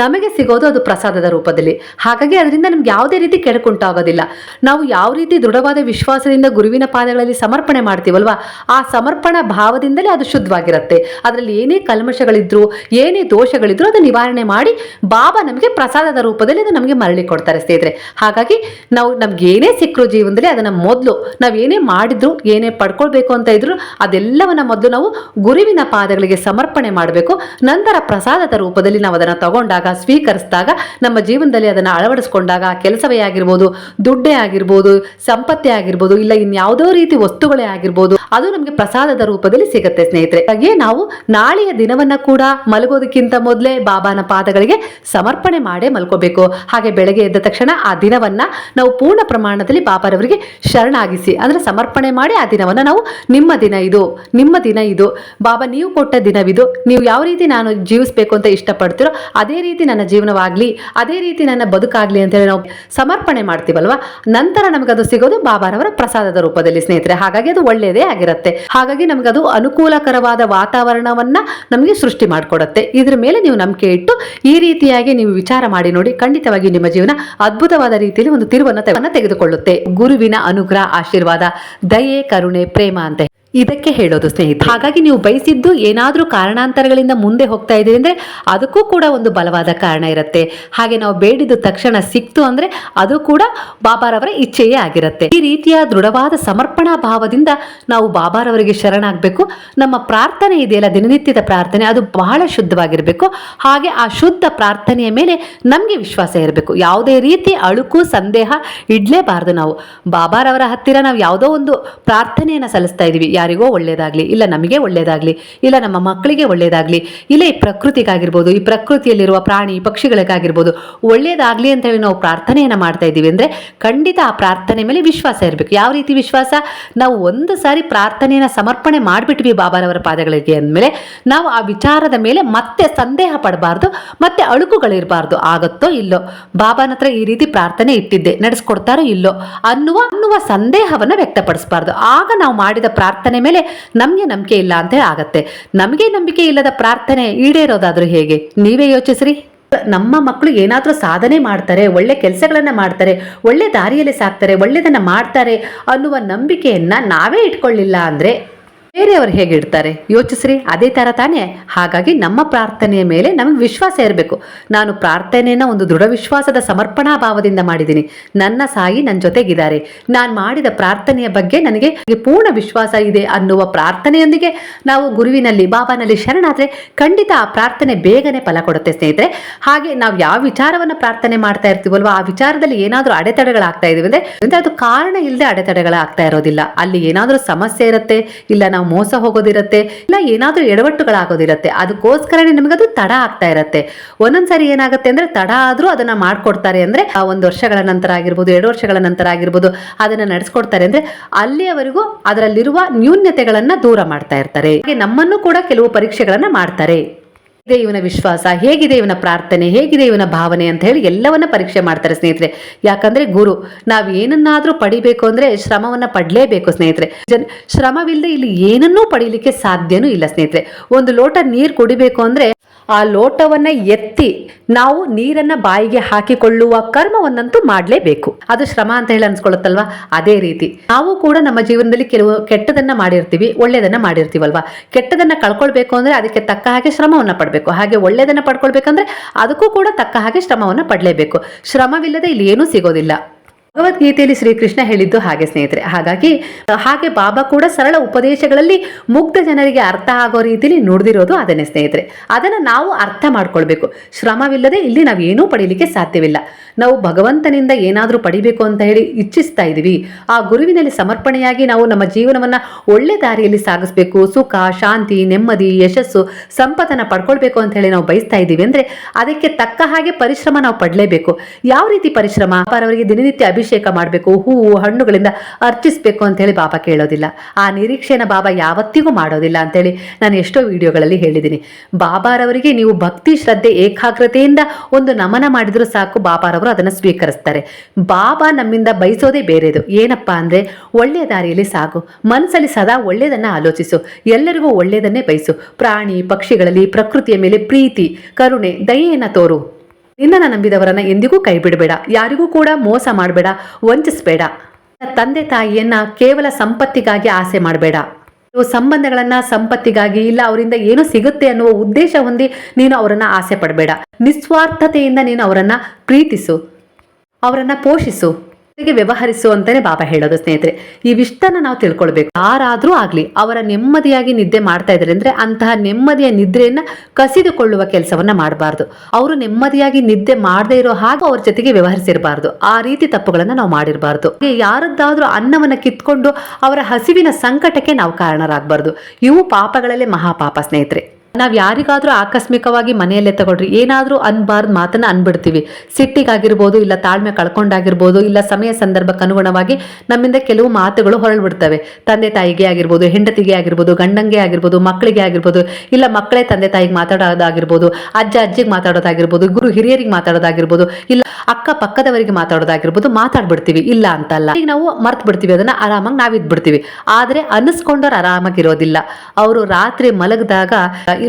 ನಮಗೆ ಸಿಗೋದು ಅದು ಪ್ರಸಾದದ ರೂಪದಲ್ಲಿ. ಹಾಗಾಗಿ ಅದರಿಂದ ನಮ್ಗೆ ಯಾವುದೇ ರೀತಿ ಕೆಡಕುಂಟಾಗೋದಿಲ್ಲ. ನಾವು ಯಾವ ರೀತಿ ದೃಢವಾದ ವಿಶ್ವಾಸದಿಂದ ಗುರುವಿನ ಪಾದಗಳಲ್ಲಿ ಸಮರ್ಪಣೆ ಮಾಡ್ತೀವಲ್ವಾ ಆ ಸಮರ್ಪಣಾ ಭಾವದಿಂದಲೇ ಅದು ಶುದ್ಧವಾಗಿರುತ್ತೆ. ಅದರಲ್ಲಿ ಏನೇ ಕಲ್ಮಶಗಳಿದ್ರು, ಏನೇ ದೋಷಗಳಿದ್ರು ಅದು ನಿವಾರಣೆ ಮಾಡಿ ಬಾಬಾ ನಮಗೆ ಪ್ರಸಾದದ ರೂಪದಲ್ಲಿ ಅದು ನಮಗೆ ಮರಳಿ ಕೊಡ್ತಾರೆ ಸ್ನೇಹಿತರೆ. ಹಾಗಾಗಿ ನಾವು ನಮ್ಗೆ ಏನೇ ಸಿಕ್ಕರು ಜೀವನದಲ್ಲಿ ಅದನ್ನ ಮೊದಲು ನಾವು ಏನೇ ಮಾಡಿದ್ರು, ಏನೇ ಪಡ್ಕೊಳ್ಬೇಕು ಅಂತ ಇದ್ರು ಅದೆಲ್ಲವನ್ನ ಮೊದಲು ನಾವು ಗುರುವಿನ ಪಾದಗಳಿಗೆ ಸಮರ್ಪಣೆ ಮಾಡಬೇಕು. ನಂತರ ಪ್ರಸಾದದ ರೂಪದಲ್ಲಿ ನಾವು ಅದನ್ನು ತಗೊಂಡಾಗ, ಸ್ವೀಕರಿಸಿದಾಗ, ನಮ್ಮ ಜೀವನದಲ್ಲಿ ಅದನ್ನು ಅಳವಡಿಸ್ಕೊಂಡಾಗ ಕೆಲಸವೇ ಆಗಿರ್ಬೋದು, ದುಡ್ಡೇ ಆಗಿರ್ಬೋದು, ಸಂಪತ್ತೇ ಆಗಿರ್ಬೋದು, ಇಲ್ಲ ಇನ್ಯಾವುದೋ ರೀತಿ ವಸ್ತುಗಳೇ ಆಗಿರ್ಬೋದು, ಅದು ನಮಗೆ ಪ್ರಸಾದದ ರೂಪದಲ್ಲಿ ಸಿಗುತ್ತೆ, ಸ್ನೇಹಿತರೆ. ಹಾಗೆ ನಾವು ನಾಳೆಯ ದಿನವನ್ನ ಕೂಡ ಮಲಗೋದಕ್ಕಿಂತ ಮೊದಲೇ ಬಾಬಾನ ಪಾದಗಳಿಗೆ ಸಮರ್ಪಣೆ ಮಾಡೇ ಮಲ್ಕೋಬೇಕು. ಹಾಗೆ ಬೆಳಗ್ಗೆ ಎದ್ದ ತಕ್ಷಣ ಆ ದಿನವನ್ನ ನಾವು ಪೂರ್ಣ ಪ್ರಮಾಣದಲ್ಲಿ ಬಾಬಾರವರಿಗೆ ಶರಣಾಗಿಸಿ, ಅಂದ್ರೆ ಸಮರ್ಪಣೆ ಮಾಡಿ ಆ ದಿನವನ್ನ ನಾವು ನಿಮ್ಮ ದಿನ ಇದು, ನಿಮ್ಮ ದಿನ ಇದು, ಬಾಬಾ ನೀವು ಕೊಟ್ಟ ದಿನವಿದು, ನೀವು ಯಾವ ರೀತಿ ನಾನು ಜೀವಿಸಬೇಕು ಅಂತ ಇಷ್ಟಪಡ್ತೀರೋ ಅದೇ ರೀತಿ ನನ್ನ ಜೀವನವಾಗ್ಲಿ, ಅದೇ ರೀತಿ ನನ್ನ ಬದುಕಾಗ್ಲಿ ಅಂತ ಹೇಳಿ ನಾವು ಸಮರ್ಪಣೆ ಮಾಡ್ತೀವಲ್ವಾ? ನಂತರ ನಮಗದು ಸಿಗೋದು ಬಾಬಾರವರ ಪ್ರಸಾದದ ರೂಪದಲ್ಲಿ, ಸ್ನೇಹಿತರೆ. ಹಾಗಾಗಿ ಅದು ಒಳ್ಳೆಯದೇ ಆಗಿರುತ್ತೆ. ಹಾಗಾಗಿ ನಮಗದು ಅನುಕೂಲಕರವಾದ ವಾತಾವರಣವನ್ನ ನಮಗೆ ಸೃಷ್ಟಿ ಮಾಡಿಕೊಡುತ್ತೆ. ಇದ್ರ ಮೇಲೆ ನೀವು ನಂಬಿಕೆ ಇಟ್ಟು ಈ ರೀತಿಯಾಗಿ ನೀವು ವಿಚಾರ ಮಾಡಿ ನೋಡಿ, ಖಂಡಿತವಾಗಿ ನಿಮ್ಮ ಜೀವನ ಅದ್ಭುತವಾದ ರೀತಿಯಲ್ಲಿ ಒಂದು ತಿರುವನ್ನ ತೆಗೆದುಕೊಳ್ಳುತ್ತೆ. ಗುರುವಿನ ಅನುಗ್ರಹ, ಆಶೀರ್ವಾದ, ದಯೆ, ಕರುಣೆ, ಪ್ರೇಮ ಅಂತ. ಇದಕ್ಕೆ ಹೇಳೋದು ಸ್ನೇಹಿತ ಹಾಗಾಗಿ ನೀವು ಬಯಸಿದ್ದು ಏನಾದರೂ ಕಾರಣಾಂತರಗಳಿಂದ ಮುಂದೆ ಹೋಗ್ತಾ ಇದ್ದೀರಿ ಅಂದರೆ ಅದಕ್ಕೂ ಕೂಡ ಒಂದು ಬಲವಾದ ಕಾರಣ ಇರುತ್ತೆ. ಹಾಗೆ ನಾವು ಬೇಡಿದ ತಕ್ಷಣ ಸಿಕ್ತು ಅಂದರೆ ಅದು ಕೂಡ ಬಾಬಾರವರ ಇಚ್ಛೆಯೇ ಆಗಿರುತ್ತೆ. ಈ ರೀತಿಯ ದೃಢವಾದ ಸಮರ್ಪಣಾ ಭಾವದಿಂದ ನಾವು ಬಾಬಾರವರಿಗೆ ಶರಣಾಗಬೇಕು. ನಮ್ಮ ಪ್ರಾರ್ಥನೆ ಇದೆಯಲ್ಲ, ದಿನನಿತ್ಯದ ಪ್ರಾರ್ಥನೆ, ಅದು ಬಹಳ ಶುದ್ಧವಾಗಿರಬೇಕು. ಹಾಗೆ ಆ ಶುದ್ಧ ಪ್ರಾರ್ಥನೆಯ ಮೇಲೆ ನಮಗೆ ವಿಶ್ವಾಸ ಇರಬೇಕು. ಯಾವುದೇ ರೀತಿ ಅಳುಕು, ಸಂದೇಹ ಇಡಲೇಬಾರದು ನಾವು. ಬಾಬಾರವರ ಹತ್ತಿರ ನಾವು ಯಾವುದೋ ಒಂದು ಪ್ರಾರ್ಥನೆಯನ್ನು ಸಲ್ಲಿಸ್ತಾ ಇದೀವಿ. ಯಾರಿಗೋ ಒಳ್ಳೇದಾಗ್ಲಿ, ಇಲ್ಲ ನಮಗೆ ಒಳ್ಳೇದಾಗ್ಲಿ, ಇಲ್ಲ ನಮ್ಮ ಮಕ್ಕಳಿಗೆ ಒಳ್ಳೇದಾಗ್ಲಿ, ಇಲ್ಲ ಈ ಪ್ರಕೃತಿಗಾಗಿರ್ಬೋದು, ಈ ಪ್ರಕೃತಿಯಲ್ಲಿರುವ ಪ್ರಾಣಿ ಪಕ್ಷಿಗಳಿಗಾಗಿರ್ಬೋದು, ಒಳ್ಳೇದಾಗ್ಲಿ ಅಂತ ಹೇಳಿ ನಾವು ಪ್ರಾರ್ಥನೆಯನ್ನ ಮಾಡ್ತಾ ಇದ್ದೀವಿ ಅಂದ್ರೆ ಖಂಡಿತ ಆ ಪ್ರಾರ್ಥನೆ ಮೇಲೆ ವಿಶ್ವಾಸ ಇರಬೇಕು. ಯಾವ ರೀತಿ ವಿಶ್ವಾಸ? ನಾವು ಒಂದು ಸಾರಿ ಪ್ರಾರ್ಥನೆಯನ್ನು ಸಮರ್ಪಣೆ ಮಾಡಿಬಿಟ್ವಿ ಬಾಬಾರವರ ಪಾದಗಳಿಗೆ ಅಂದಮೇಲೆ, ನಾವು ಆ ವಿಚಾರದ ಮೇಲೆ ಮತ್ತೆ ಸಂದೇಹ ಪಡಬಾರ್ದು, ಮತ್ತೆ ಅಳುಕುಗಳಿರಬಾರ್ದು, ಆಗತ್ತೋ ಇಲ್ಲೋ? ಬಾಬಾನ ಹತ್ರ ಈ ರೀತಿ ಪ್ರಾರ್ಥನೆ ಇಟ್ಟಿದ್ದೆ, ನಡೆಸ್ಕೊಡ್ತಾರೋ ಇಲ್ಲೋ? ಅನ್ನುವ ಅನ್ನುವ ಸಂದೇಹವನ್ನ ವ್ಯಕ್ತಪಡಿಸಬಾರ್ದು. ಆಗ ನಾವು ಮಾಡಿದ ಪ್ರಾರ್ಥನೆ ಮೇಲೆ ನಮಗೆ ನಂಬಿಕೆ ಇಲ್ಲ ಅಂತ ಆಗತ್ತೆ. ನಮಗೆ ನಂಬಿಕೆ ಇಲ್ಲದ ಪ್ರಾರ್ಥನೆ ಈಡೇರೋದಾದ್ರೂ ಹೇಗೆ? ನೀವೇ ಯೋಚಿಸ್ರಿ. ನಮ್ಮ ಮಕ್ಕಳು ಏನಾದರೂ ಸಾಧನೆ ಮಾಡ್ತಾರೆ, ಒಳ್ಳೆ ಕೆಲಸಗಳನ್ನು ಮಾಡ್ತಾರೆ, ಒಳ್ಳೆ ದಾರಿಯಲ್ಲಿ ಸಾಕ್ತಾರೆ ಒಳ್ಳೆಯದನ್ನು ಮಾಡ್ತಾರೆ ಅನ್ನುವ ನಂಬಿಕೆಯನ್ನ ನಾವೇ ಇಟ್ಕೊಳ್ಳಿಲ್ಲ ಅಂದ್ರೆ ಬೇರೆಯವರು ಹೇಗೆ ಇಡ್ತಾರೆ? ಯೋಚಿಸ್ರಿ, ಅದೇ ಥರ ತಾನೇ? ಹಾಗಾಗಿ ನಮ್ಮ ಪ್ರಾರ್ಥನೆಯ ಮೇಲೆ ನಮಗೆ ವಿಶ್ವಾಸ ಇರಬೇಕು. ನಾನು ಪ್ರಾರ್ಥನೆಯನ್ನು ಒಂದು ದೃಢ ವಿಶ್ವಾಸದ ಸಮರ್ಪಣಾ ಭಾವದಿಂದ ಮಾಡಿದ್ದೀನಿ. ನನ್ನ ಸಾಯಿ ನನ್ನ ಜೊತೆಗಿದ್ದಾರೆ. ನಾನು ಮಾಡಿದ ಪ್ರಾರ್ಥನೆಯ ಬಗ್ಗೆ ನನಗೆ ಪೂರ್ಣ ವಿಶ್ವಾಸ ಇದೆ ಅನ್ನುವ ಪ್ರಾರ್ಥನೆಯೊಂದಿಗೆ ನಾವು ಗುರುವಿನಲ್ಲಿ, ಬಾಬಾನಲ್ಲಿ ಶರಣಾದ್ರೆ ಖಂಡಿತ ಆ ಪ್ರಾರ್ಥನೆ ಬೇಗನೆ ಫಲ ಕೊಡುತ್ತೆ ಸ್ನೇಹಿತರೆ. ಹಾಗೆ ನಾವು ಯಾವ ವಿಚಾರವನ್ನು ಪ್ರಾರ್ಥನೆ ಮಾಡ್ತಾ ಇರ್ತೀವಲ್ವ, ಆ ವಿಚಾರದಲ್ಲಿ ಏನಾದರೂ ಅಡೆತಡೆಗಳಾಗ್ತಾ ಇದೀವಿ ಅಂದ್ರೆ ಅಂದ್ರೆ ಅದು ಕಾರಣ ಇಲ್ಲದೆ ಅಡೆತಡೆಗಳಾಗ್ತಾ ಇರೋದಿಲ್ಲ. ಅಲ್ಲಿ ಏನಾದರೂ ಸಮಸ್ಯೆ ಇರುತ್ತೆ, ಇಲ್ಲ ನಾವು ಮೋಸ ಹೋಗೋದಿರತ್ತೆ, ಇಲ್ಲ ಏನಾದರೂ ಎಡವಟ್ಟುಗಳಾಗೋದಿರತ್ತೆ, ಅದಕ್ಕೋಸ್ಕರನೇ ನಮಗದು ತಡ ಆಗ್ತಾ ಇರತ್ತೆ. ಒಂದೊಂದ್ಸರಿ ಏನಾಗುತ್ತೆ ಅಂದ್ರೆ ತಡ ಆದ್ರೂ ಅದನ್ನ ಮಾಡ್ಕೊಡ್ತಾರೆ ಅಂದ್ರೆ, ಆ ಒಂದು ವರ್ಷಗಳ ನಂತರ ಆಗಿರ್ಬೋದು, ಎರಡು ವರ್ಷಗಳ ನಂತರ ಆಗಿರ್ಬೋದು, ಅದನ್ನ ನಡೆಸ್ಕೊಡ್ತಾರೆ ಅಂದ್ರೆ ಅಲ್ಲಿಯವರೆಗೂ ಅದರಲ್ಲಿರುವ ನ್ಯೂನ್ಯತೆಗಳನ್ನ ದೂರ ಮಾಡ್ತಾ ಇರ್ತಾರೆ. ಹಾಗೆ ನಮ್ಮನ್ನು ಕೂಡ ಕೆಲವು ಪರೀಕ್ಷೆಗಳನ್ನ ಮಾಡ್ತಾರೆ. ಹೇಗಿದೆ ಇವನ ವಿಶ್ವಾಸ? ಹೇಗಿದೆ ಇವನ ಪ್ರಾರ್ಥನೆ? ಹೇಗಿದೆ ಇವನ ಭಾವನೆ ಅಂತ ಹೇಳಿ ಎಲ್ಲವನ್ನ ಪರೀಕ್ಷೆ ಮಾಡ್ತಾರೆ ಸ್ನೇಹಿತರೆ. ಯಾಕಂದ್ರೆ ಗುರು, ನಾವು ಏನನ್ನಾದ್ರೂ ಪಡಿಬೇಕು ಅಂದ್ರೆ ಶ್ರಮವನ್ನ ಪಡ್ಲೇಬೇಕು ಸ್ನೇಹಿತರೆ. ಜನ್ ಶ್ರಮವಿಲ್ಲದೆ ಇಲ್ಲಿ ಏನನ್ನೂ ಪಡೀಲಿಕ್ಕೆ ಸಾಧ್ಯನೂ ಇಲ್ಲ ಸ್ನೇಹಿತರೆ. ಒಂದು ಲೋಟ ನೀರು ಕುಡಿಬೇಕು ಅಂದ್ರೆ ಆ ಲೋಟವನ್ನ ಎತ್ತಿ ನಾವು ನೀರನ್ನ ಬಾಯಿಗೆ ಹಾಕಿಕೊಳ್ಳುವ ಕರ್ಮವನ್ನಂತೂ ಮಾಡಲೇಬೇಕು. ಅದು ಶ್ರಮ ಅಂತ ಹೇಳಿ ಅನ್ಸ್ಕೊಳ್ಳುತ್ತಲ್ವಾ? ಅದೇ ರೀತಿ. ನಾವು ಕೂಡ ನಮ್ಮ ಜೀವನದಲ್ಲಿ ಕೆಲವು ಕೆಟ್ಟದನ್ನ ಮಾಡಿರ್ತೀವಿ ಒಳ್ಳೆಯದನ್ನ ಮಾಡಿರ್ತೀವಲ್ವಾ? ಕೆಟ್ಟದನ್ನ ಕಳ್ಕೊಳ್ಬೇಕು ಅಂದ್ರೆ ಅದಕ್ಕೆ ತಕ್ಕ ಹಾಗೆ ಶ್ರಮವನ್ನ ಪಡಬೇಕು. ಹಾಗೆ ಒಳ್ಳೆಯದನ್ನ ಪಡ್ಕೊಳ್ಬೇಕಂದ್ರೆ ಅದಕ್ಕೂ ಕೂಡ ತಕ್ಕ ಹಾಗೆ ಶ್ರಮವನ್ನ ಪಡಲೇಬೇಕು. ಶ್ರಮವಿಲ್ಲದೆ ಇಲ್ಲಿ ಏನೂ ಸಿಗೋದಿಲ್ಲ. ಭಗವದ್ಗೀತೆಯಲ್ಲಿ ಶ್ರೀಕೃಷ್ಣ ಹೇಳಿದ್ದು ಹಾಗೆ ಸ್ನೇಹಿತರೆ. ಹಾಗಾಗಿ, ಹಾಗೆ ಬಾಬಾ ಕೂಡ ಸರಳ ಉಪದೇಶಗಳಲ್ಲಿ ಮುಗ್ಧ ಜನರಿಗೆ ಅರ್ಥ ಆಗೋ ರೀತಿಯಲ್ಲಿ ನುಡಿದಿರೋದು ಅದನ್ನೇ ಸ್ನೇಹಿತರೆ. ಅದನ್ನು ನಾವು ಅರ್ಥ ಮಾಡ್ಕೊಳ್ಬೇಕು. ಶ್ರಮವಿಲ್ಲದೆ ಇಲ್ಲಿ ನಾವು ಏನೂ ಪಡೀಲಿಕ್ಕೆ ಸಾಧ್ಯವಿಲ್ಲ. ನಾವು ಭಗವಂತನಿಂದ ಏನಾದರೂ ಪಡಿಬೇಕು ಅಂತ ಹೇಳಿ ಇಚ್ಛಿಸ್ತಾ ಇದೀವಿ ಆ ಗುರುವಿನಲ್ಲಿ ಸಮರ್ಪಣೆಯಾಗಿ ನಾವು ನಮ್ಮ ಜೀವನವನ್ನ ಒಳ್ಳೆ ದಾರಿಯಲ್ಲಿ ಸಾಗಿಸ್ಬೇಕು. ಸುಖ, ಶಾಂತಿ, ನೆಮ್ಮದಿ, ಯಶಸ್ಸು, ಸಂಪತ್ತನ್ನು ಪಡ್ಕೊಳ್ಬೇಕು ಅಂತ ಹೇಳಿ ನಾವು ಬಯಸ್ತಾ ಇದ್ದೀವಿ. ಅಂದ್ರೆ ಅದಕ್ಕೆ ತಕ್ಕ ಹಾಗೆ ಪರಿಶ್ರಮ ನಾವು ಪಡಲೇಬೇಕು. ಯಾವ ರೀತಿ ಪರಿಶ್ರಮ? ಅವರಿಗೆ ದಿನನಿತ್ಯ ಅಭಿಷೇಕ ಮಾಡಬೇಕು, ಹೂವು, ಹಣ್ಣುಗಳಿಂದ ಅರ್ಚಿಸಬೇಕು ಅಂತೇಳಿ ಬಾಬಾ ಕೇಳೋದಿಲ್ಲ. ಆ ನಿರೀಕ್ಷೆನ ಬಾಬಾ ಯಾವತ್ತಿಗೂ ಮಾಡೋದಿಲ್ಲ ಅಂತೇಳಿ ನಾನು ಎಷ್ಟೋ ವಿಡಿಯೋಗಳಲ್ಲಿ ಹೇಳಿದ್ದೀನಿ. ಬಾಬಾರವರಿಗೆ ನೀವು ಭಕ್ತಿ, ಶ್ರದ್ಧೆ, ಏಕಾಗ್ರತೆಯಿಂದ ಒಂದು ನಮನ ಮಾಡಿದರೂ ಸಾಕು, ಬಾಬಾರವರು ಅದನ್ನು ಸ್ವೀಕರಿಸ್ತಾರೆ. ಬಾಬಾ ನಮ್ಮಿಂದ ಬಯಸೋದೇ ಬೇರೆದು. ಏನಪ್ಪಾ ಅಂದ್ರೆ ಒಳ್ಳೆಯ ದಾರಿಯಲ್ಲಿ ಸಾಕು ಮನಸ್ಸಲ್ಲಿ ಸದಾ ಒಳ್ಳೆಯದನ್ನ ಆಲೋಚಿಸು. ಎಲ್ಲರಿಗೂ ಒಳ್ಳೆಯದನ್ನೇ ಬಯಸು. ಪ್ರಾಣಿ, ಪಕ್ಷಿಗಳಲ್ಲಿ, ಪ್ರಕೃತಿಯ ಮೇಲೆ ಪ್ರೀತಿ, ಕರುಣೆ, ದಯೆಯನ್ನು ತೋರು. ನಿನ್ನನ್ನು ನಂಬಿದವರನ್ನ ಎಂದಿಗೂ ಕೈ ಬಿಡಬೇಡ ಯಾರಿಗೂ ಕೂಡ ಮೋಸ ಮಾಡಬೇಡ, ವಂಚಿಸಬೇಡ. ತಂದೆ ತಾಯಿಯನ್ನ ಕೇವಲ ಸಂಪತ್ತಿಗಾಗಿ ಆಸೆ ಮಾಡಬೇಡ. ಸಂಬಂಧಗಳನ್ನ ಸಂಪತ್ತಿಗಾಗಿ ಇಲ್ಲ, ಅವರಿಂದ ಏನು ಸಿಗುತ್ತೆ ಅನ್ನುವ ಉದ್ದೇಶ ಹೊಂದಿ ನೀನು ಅವರನ್ನ ಆಸೆ ಪಡಬೇಡ. ನಿಸ್ವಾರ್ಥತೆಯಿಂದ ನೀನು ಅವರನ್ನ ಪ್ರೀತಿಸು, ಅವರನ್ನ ಪೋಷಿಸು. ವ್ಯವಹರಿಸು ಅಂತಾನೆ ಬಾಬಾ ಹೇಳೋದು ಸ್ನೇಹಿತರೆ. ಇವಿಷ್ಟನ್ನ ನಾವು ತಿಳ್ಕೊಳ್ಬೇಕು. ಯಾರಾದ್ರೂ ಆಗ್ಲಿ, ಅವರ ನೆಮ್ಮದಿಯಾಗಿ ನಿದ್ದೆ ಮಾಡ್ತಾ ಇದ್ದಾರೆ ಅಂದ್ರೆ ಅಂತಹ ನೆಮ್ಮದಿಯ ನಿದ್ರೆಯನ್ನ ಕಸಿದುಕೊಳ್ಳುವ ಕೆಲಸವನ್ನ ಮಾಡಬಾರ್ದು. ಅವರು ನೆಮ್ಮದಿಯಾಗಿ ನಿದ್ದೆ ಮಾಡದೇ ಇರೋ ಹಾಗೆ ಅವ್ರ ಜೊತೆಗೆ ವ್ಯವಹರಿಸಿರಬಾರ್ದು. ಆ ರೀತಿ ತಪ್ಪುಗಳನ್ನ ನಾವು ಮಾಡಿರಬಾರ್ದು. ಯಾರದ್ದಾದ್ರೂ ಅನ್ನವನ್ನ ಕಿತ್ಕೊಂಡು ಅವರ ಹಸಿವಿನ ಸಂಕಟಕ್ಕೆ ನಾವು ಕಾರಣರಾಗಬಾರ್ದು. ಇವು ಪಾಪಗಳಲ್ಲೇ ಮಹಾಪಾಪ ಸ್ನೇಹಿತರೆ. ನಾವು ಯಾರಿಗಾದ್ರೂ ಆಕಸ್ಮಿಕವಾಗಿ ಮನೆಯಲ್ಲೇ ತಗೊಳ್ರಿ. ಏನಾದರೂ ಅನ್ಬಾರ್ದು ಮಾತನ್ನ ಅನ್ಬಿಡ್ತೀವಿ. ಸಿಟ್ಟಿಗಾಗಿರ್ಬೋದು, ಇಲ್ಲ ತಾಳ್ಮೆ ಕಳ್ಕೊಂಡಾಗಿರ್ಬೋದು, ಇಲ್ಲ ಸಮಯ ಸಂದರ್ಭಕ್ಕೆ ಅನುಗುಣವಾಗಿ ನಮ್ಮಿಂದ ಕೆಲವು ಮಾತುಗಳು ಹೊರಳ್ಬಿಡ್ತವೆ. ತಂದೆ ತಾಯಿಗೆ ಆಗಿರ್ಬೋದು, ಹೆಂಡತಿಗೆ ಆಗಿರ್ಬೋದು, ಗಂಡಂಗೆ ಆಗಿರ್ಬೋದು, ಮಕ್ಕಳಿಗೆ ಆಗಿರ್ಬೋದು, ಇಲ್ಲ ಮಕ್ಕಳೇ ತಂದೆ ತಾಯಿಗೆ ಮಾತಾಡೋದಾಗಿರ್ಬೋದು, ಅಜ್ಜ ಅಜ್ಜಿಗೆ ಮಾತಾಡೋದಾಗಿರ್ಬೋದು, ಗುರು ಹಿರಿಯರಿಗೆ ಮಾತಾಡೋದಾಗಿರ್ಬೋದು, ಇಲ್ಲ ಅಕ್ಕ ಪಕ್ಕದವರಿಗೆ ಮಾತಾಡೋದಾಗಿರ್ಬೋದು ಮಾತಾಡ್ಬಿಡ್ತೀವಿ. ಇಲ್ಲ ಅಂತಲ್ಲ. ಈಗ ನಾವು ಮರ್ತು ಬಿಡ್ತೀವಿ. ಅದನ್ನ ಆರಾಮಾಗಿ ನಾವಿದ್ಬಿಡ್ತೀವಿ ಆದ್ರೆ ಆರಾಮಾಗಿ ಆರಾಮಾಗಿರೋದಿಲ್ಲ ಅವರು ರಾತ್ರಿ ಮಲಗಿದಾಗ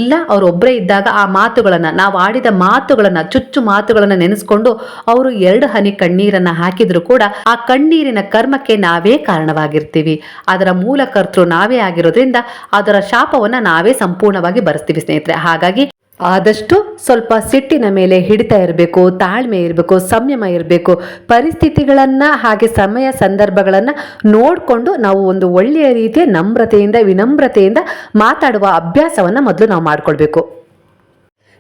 ಇಲ್ಲ, ಅವ್ರು ಒಬ್ಬರೇ ಇದ್ದಾಗ ಆ ಮಾತುಗಳನ್ನು, ನಾವು ಆಡಿದ ಮಾತುಗಳನ್ನು, ಚುಚ್ಚು ಮಾತುಗಳನ್ನು ನೆನೆಸ್ಕೊಂಡು ಅವರು ಎರಡು ಹನಿ ಕಣ್ಣೀರನ್ನು ಹಾಕಿದರೂ ಕೂಡ ಆ ಕಣ್ಣೀರಿನ ಕರ್ಮಕ್ಕೆ ನಾವೇ ಕಾರಣವಾಗಿರ್ತೀವಿ. ಅದರ ಮೂಲ ಕರ್ತೃ ನಾವೇ ಆಗಿರೋದ್ರಿಂದ ಅದರ ಶಾಪವನ್ನು ನಾವೇ ಸಂಪೂರ್ಣವಾಗಿ ಬರೆಸ್ತೀವಿ ಸ್ನೇಹಿತರೆ. ಹಾಗಾಗಿ ಆದಷ್ಟು ಸ್ವಲ್ಪ ಸಿಟ್ಟಿನ ಮೇಲೆ ಹಿಡಿತ ಇರಬೇಕು, ತಾಳ್ಮೆ ಇರಬೇಕು, ಸಂಯಮ ಇರಬೇಕು. ಪರಿಸ್ಥಿತಿಗಳನ್ನು ಹಾಗೆ ಸಮಯ ಸಂದರ್ಭಗಳನ್ನು ನೋಡಿಕೊಂಡು ನಾವು ಒಂದು ಒಳ್ಳೆಯ ರೀತಿಯ ನಮ್ರತೆಯಿಂದ, ವಿನಮ್ರತೆಯಿಂದ ಮಾತಾಡುವ ಅಭ್ಯಾಸವನ್ನು ಮೊದಲು ನಾವು ಮಾಡ್ಕೊಳ್ಬೇಕು.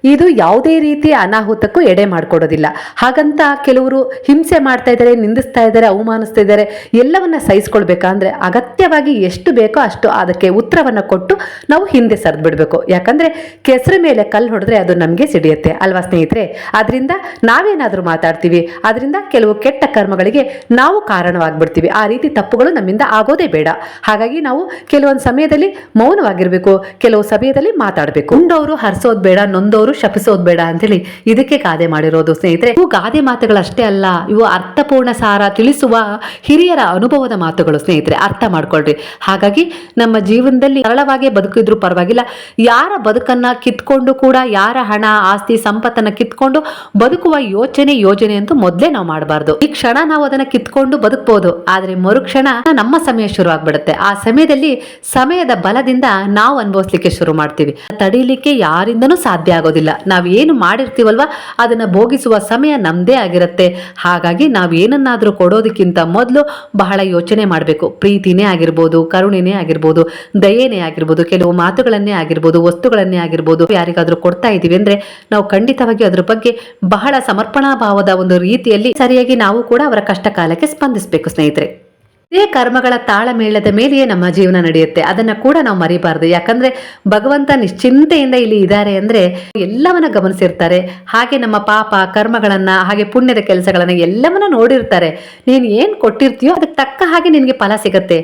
ಇದು ಯಾವುದೇ ರೀತಿಯ ಅನಾಹುತಕ್ಕೂ ಎಡೆ ಮಾಡಿಕೊಡೋದಿಲ್ಲ. ಹಾಗಂತ ಕೆಲವರು ಹಿಂಸೆ ಮಾಡ್ತಾ ಇದ್ದಾರೆ, ನಿಂದಿಸ್ತಾ ಇದ್ದಾರೆ, ಅವಮಾನಿಸ್ತಾ ಇದ್ದಾರೆ, ಎಲ್ಲವನ್ನ ಸಹಿಸ್ಕೊಳ್ಬೇಕಂದ್ರೆ ಅಗತ್ಯವಾಗಿ ಎಷ್ಟು ಬೇಕೋ ಅಷ್ಟು ಅದಕ್ಕೆ ಉತ್ತರವನ್ನು ಕೊಟ್ಟು ನಾವು ಹಿಂದೆ ಸರಿದು ಬಿಡಬೇಕು. ಯಾಕಂದ್ರೆ ಕೆಸರ ಮೇಲೆ ಕಲ್ಲು ಹೊಡೆದ್ರೆ ಅದು ನಮಗೆ ಸಿಡಿಯುತ್ತೆ, ಅಲ್ವಾ ಸ್ನೇಹಿತರೆ? ಅದರಿಂದ ನಾವೇನಾದರೂ ಮಾತಾಡ್ತೀವಿ ಅದರಿಂದ ಕೆಲವು ಕೆಟ್ಟ ಕರ್ಮಗಳಿಗೆ ನಾವು ಕಾರಣವಾಗಿಬಿಡ್ತೀವಿ. ಆ ರೀತಿ ತಪ್ಪುಗಳು ನಮ್ಮಿಂದ ಆಗೋದೇ ಬೇಡ. ಹಾಗಾಗಿ ನಾವು ಕೆಲವೊಂದು ಸಮಯದಲ್ಲಿ ಮೌನವಾಗಿರಬೇಕು, ಕೆಲವು ಸಮಯದಲ್ಲಿ ಮಾತಾಡಬೇಕು. ಉಂಡವರು ಹರಿಸೋದು ಬೇಡ ನೊಂದವರು ಶಪಿಸೋದು ಬೇಡ ಅಂತೇಳಿ ಇದಕ್ಕೆ ಗಾದೆ ಮಾಡಿರೋದು. ಸ್ನೇಹಿತರೆ, ಇವು ಗಾದೆ ಮಾತುಗಳಷ್ಟೇ ಅಲ್ಲ, ಇವು ಅರ್ಥಪೂರ್ಣ ಸಾರ ತಿಳಿಸುವ ಹಿರಿಯರ ಅನುಭವದ ಮಾತುಗಳು ಸ್ನೇಹಿತರೆ, ಅರ್ಥ ಮಾಡ್ಕೊಳ್ರಿ. ಹಾಗಾಗಿ ನಮ್ಮ ಜೀವನದಲ್ಲಿ ಸರಳವಾಗಿ ಬದುಕಿದ್ರು ಪರವಾಗಿಲ್ಲ, ಯಾರ ಬದುಕನ್ನ ಕಿತ್ಕೊಂಡು ಕೂಡ, ಯಾರ ಹಣ, ಆಸ್ತಿ, ಸಂಪತ್ತನ್ನ ಕಿತ್ಕೊಂಡು ಬದುಕುವ ಯೋಚನೆ, ಯೋಜನೆ ಅಂತೂ ಮೊದಲೇ ನಾವು ಮಾಡಬಾರ್ದು. ಈ ಕ್ಷಣ ನಾವು ಅದನ್ನ ಕಿತ್ಕೊಂಡು ಬದುಕಬಹುದು ಆದ್ರೆ ಮರುಕ್ಷಣ ನಮ್ಮ ಸಮಯ ಶುರು ಆಗ್ಬಿಡುತ್ತೆ ಆ ಸಮಯದಲ್ಲಿ ಸಮಯದ ಬಲದಿಂದ ನಾವು ಅನುಭವಿಸ್ಲಿಕ್ಕೆ ಶುರು ಮಾಡ್ತೀವಿ. ತಡೀಲಿಕ್ಕೆ ಯಾರಿಂದನೂ ಸಾಧ್ಯ ಆಗೋದಿಲ್ಲ. ನಾವು ಏನು ಮಾಡಿರ್ತೀವಲ್ವಾ? ಅದನ್ನ ಭೋಗಿಸುವ ಸಮಯ ನಮ್ಮದೇ ಆಗಿರುತ್ತೆ. ಹಾಗಾಗಿ ನಾವು ಏನನ್ನಾದರೂ ಕೊಡೋದಕ್ಕಿಂತ ಮೊದಲು ಬಹಳ ಯೋಚನೆ ಮಾಡಬೇಕು. ಪ್ರೀತಿನೇ ಆಗಿರ್ಬೋದು, ಕರುಣೆನೇ ಆಗಿರ್ಬೋದು, ದಯೆನೇ ಆಗಿರ್ಬೋದು, ಕೆಲವು ಮಾತುಗಳನ್ನೇ ಆಗಿರ್ಬೋದು, ವಸ್ತುಗಳನ್ನೇ ಆಗಿರ್ಬೋದು ಯಾರಿಗಾದರೂ ಕೊಡ್ತಾ ಇದ್ದೀವಿ ಅಂದರೆ ನಾವು ಖಂಡಿತವಾಗಿ ಅದರ ಬಗ್ಗೆ ಬಹಳ ಸಮರ್ಪಣಾ ಭಾವದ ಒಂದು ರೀತಿಯಲ್ಲಿ ಸರಿಯಾಗಿ ನಾವು ಕೂಡ ಅವರ ಕಷ್ಟ ಕಾಲಕ್ಕೆ ಸ್ಪಂದಿಸಬೇಕು ಸ್ನೇಹಿತರೆ. ಇದೇ ಕರ್ಮಗಳ ತಾಳಮೇಳದ ಮೇಲೆಯೇ ನಮ್ಮ ಜೀವನ ನಡೆಯುತ್ತೆ. ಅದನ್ನ ಕೂಡ ನಾವು ಮರಿಬಾರ್ದು. ಯಾಕಂದ್ರೆ ಭಗವಂತ ನಿಶ್ಚಿಂತೆಯಿಂದ ಇಲ್ಲಿ ಇದ್ದಾರೆ ಅಂದ್ರೆ ಎಲ್ಲವನ್ನ ಗಮನಿಸಿರ್ತಾರೆ. ಹಾಗೆ ನಮ್ಮ ಪಾಪ, ಕರ್ಮಗಳನ್ನ, ಹಾಗೆ ಪುಣ್ಯದ ಕೆಲಸಗಳನ್ನ ಎಲ್ಲವನ್ನ ನೋಡಿರ್ತಾರೆ. ನೀನ್ ಏನ್ ಕೊಟ್ಟಿರ್ತೀಯೋ ಅದಕ್ಕೆ ತಕ್ಕ ಹಾಗೆ ನಿನ್ಗೆ ಫಲ ಸಿಗತ್ತೆ.